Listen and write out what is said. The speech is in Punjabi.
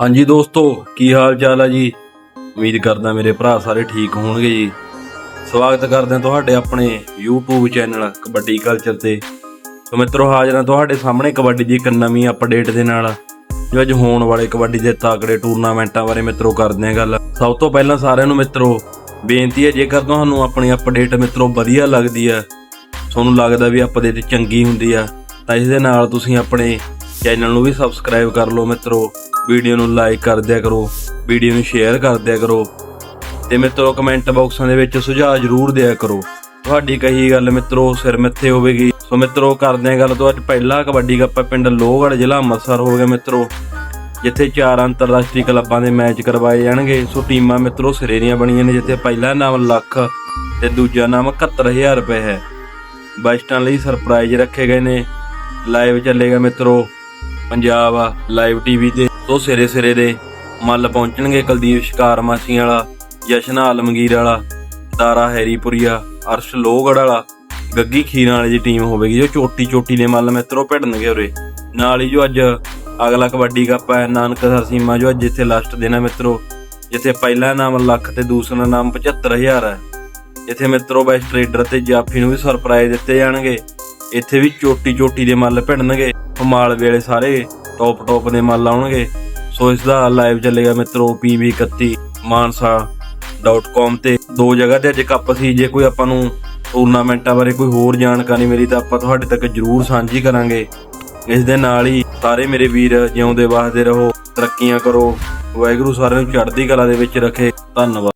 ਹਾਂਜੀ ਦੋਸਤੋ, ਕੀ ਹਾਲ ਚਾਲ ਹੈ ਜੀ? ਉਮੀਦ ਕਰਦਾ ਮੇਰੇ ਭਰਾ ਸਾਰੇ ਠੀਕ ਹੋਣਗੇ ਜੀ। ਸਵਾਗਤ ਕਰਦੇ ਹਾਂ ਤੁਹਾਡੇ ਆਪਣੇ YouTube ਚੈਨਲ ਕਬੱਡੀ ਕਲਚਰ ਤੇ। ਸੋ ਮਿੱਤਰੋ, ਹਾਜ਼ਰ ਹਾਂ ਤੁਹਾਡੇ ਸਾਹਮਣੇ ਕਬੱਡੀ ਦੀ ਇੱਕ ਨਵੀਂ ਅਪਡੇਟ ਦੇ ਨਾਲ। ਜੋ ਅੱਜ ਹੋਣ ਵਾਲੇ ਕਬੱਡੀ ਦੇ ਤਾਕੜੇ ਟੂਰਨਾਮੈਂਟਾਂ ਬਾਰੇ ਮਿੱਤਰੋ ਕਰਦੇ ਹਾਂ ਗੱਲ। ਸਭ ਤੋਂ ਪਹਿਲਾਂ ਸਾਰਿਆਂ ਨੂੰ ਮਿੱਤਰੋ, ਬੇਨਤੀ ਹੈ ਜੇਕਰ ਤੁਹਾਨੂੰ ਆਪਣੀ ਅਪਡੇਟ ਮਿੱਤਰੋ ਵਧੀਆ ਲੱਗਦੀ ਹੈ, ਤੁਹਾਨੂੰ ਲੱਗਦਾ ਵੀ ਅਪਡੇਟ ਚੰਗੀ ਹੁੰਦੀ ਆ ਤਾਂ ਇਸ ਦੇ ਨਾਲ ਤੁਸੀਂ ਆਪਣੇ ਚੈਨਲ ਨੂੰ ਵੀ ਸਬਸਕ੍ਰਾਈਬ ਕਰ ਲਓ ਮਿੱਤਰੋ। ਵੀਡੀਓ ਨੂੰ ਲਾਈਕ ਕਰ ਦਿਆ ਕਰੋ। ਵੀਡੀਓ ਨੂੰ ਸ਼ੇਅਰ ਕਰ ਦਿਆ ਕਰੋ। ਤੇ ਮਿੱਤਰੋ ਕਮੈਂਟ ਬਾਕਸਾਂ ਦੇ ਵਿੱਚ ਸੁਝਾਅ ਜ਼ਰੂਰ ਦਿਆ ਕਰੋ। ਤੁਹਾਡੀ ਕਹੀ ਗੱਲ ਮਿੱਤਰੋ, ਸਿਰ ਮਿੱਥੇ ਹੋਵੇਗੀ। ਸੋ ਮਿੱਤਰੋ, ਕਰਦੇ ਹਾਂ ਗੱਲ ਤੋਂ ਅੱਜ ਪਹਿਲਾ ਕਬੱਡੀ ਕੱਪ ਪਿੰਡ ਲੋਹਗੜ੍ਹ, ਜ਼ਿਲ੍ਹਾ ਅੰਮ੍ਰਿਤਸਰ ਹੋ ਗਿਆ ਮਿੱਤਰੋ। ਜਿੱਥੇ ਚਾਰ ਅੰਤਰਰਾਸ਼ਟਰੀ ਕਲੱਬਾਂ ਦੇ ਮੈਚ ਕਰਵਾਏ ਜਾਣਗੇ। ਸੋ ਟੀਮਾਂ ਮਿੱਤਰੋ, ਸਿਰੇ ਦੀਆਂ ਬਣੀਆਂ ਨੇ, ਜਿੱਥੇ ਪਹਿਲਾ ਨਾਮ ਲੱਖ ਤੇ ਦੂਜਾ ਨਾਮ 71000 ਰੁਪਏ ਹੈ। ਬੈਸਟਾਂ ਲਈ ਸਰਪ੍ਰਾਈਜ਼ ਰੱਖੇ ਗਏ ਨੇ। ਲਾਈਵ ਚੱਲੇਗਾ ਮਿੱਤਰੋ। ਪੰਜਾਬ ਆ ਲਾਈਵ ਟੀਵੀ ਤੇ ਤੋਂ ਸਿਰੇ ਸਿਰੇ ਦੇ ਮੱਲ ਪਹੁੰਚਣਗੇ ਕੁਲਦੀਪ ਸ਼ਿਕਾਰ ਮਾਸੀ ਵਾਲਾ, ਜਸ਼ਨ ਆਲਮਗੀਰ ਵਾਲਾ ਦਾਰਾ ਹੈਰੀਪੁਰੀਆ ਅਰਸ਼ ਲੋਹਗੜ ਵਾਲਾ, ਗੱਗੀ ਖੀਰਾਂ ਵਾਲੀ ਦੀ ਟੀਮ ਹੋਵੇਗੀ, ਜੋ ਚੋਟੀ ਚੋਟੀ ਦੇ ਮੱਲ ਮਿੱਤਰੋ ਭਿੜਨਗੇ ਉਰੇ। ਨਾਲ ਹੀ ਜੋ ਅੱਜ ਅਗਲਾ ਕਬੱਡੀ ਕੱਪ ਹੈ ਨਾਨਕਸਰ ਸੀਮਾ, ਜੋ ਅੱਜ ਇੱਥੇ ਲਾਸਟ ਦਿਨ ਹੈ ਮਿੱਤਰੋ, ਜਿੱਥੇ ਪਹਿਲਾ ਨਾਮ ਲੱਖ ਤੇ ਦੂਸਰਾ ਨਾਮ 75000 ਹੈ ਇੱਥੇ ਮਿੱਤਰੋ ਬੈਸਟ ਟ੍ਰੇਡਰ ਤੇ ਜਾਫੀ ਨੂੰ ਵੀ ਸਰਪ੍ਰਾਈਜ਼ ਦਿੱਤੇ ਜਾਣਗੇ। ਇੱਥੇ ਵੀ ਚੋਟੀ ਚੋਟੀ ਦੇ ਮੱਲ ਭਿੜਨਗੇ ਮਾਲ ਵੇਲੇ ਸਾਰੇ ਟੌਪ ਟੌਪ ਦੇ ਮੱਲ ਆਉਣਗੇ। ਸੋ ਇਸ ਦਾ ਲਾਈਵ ਚੱਲੇਗਾ ਮਿੱਤਰੋ PV31 ਮਾਨਸਾ.com ਤੇ। ਦੋ ਜਗ੍ਹਾ ਤੇ ਅੱਜ ਕੱਪ ਸੀ, ਜੇ ਕੋਈ ਆਪਾਂ ਨੂੰ ਟੂਰਨਾਮੈਂਟਾਂ ਬਾਰੇ ਕੋਈ ਹੋਰ ਜਾਣਕਾਰੀ ਮਿਲੀ ਤਾਂ ਆਪਾਂ ਤੁਹਾਡੇ ਤੱਕ ਜਰੂਰ ਸਾਂਝੀ ਕਰਾਂਗੇ। ਇਸ ਦੇ ਨਾਲ ਹੀ ਸਾਰੇ ਮੇਰੇ ਵੀਰ ਜਿਉਂਦੇ ਵਾਸਦੇ ਰਹੋ, ਤਰੱਕੀਆਂ ਕਰੋ, ਵਾਹਿਗੁਰੂ ਸਾਰਿਆਂ ਨੂੰ ਚੜ੍ਹਦੀ ਕਲਾ ਦੇ ਵਿੱਚ ਰੱਖੇ। ਧੰਨਵਾਦ।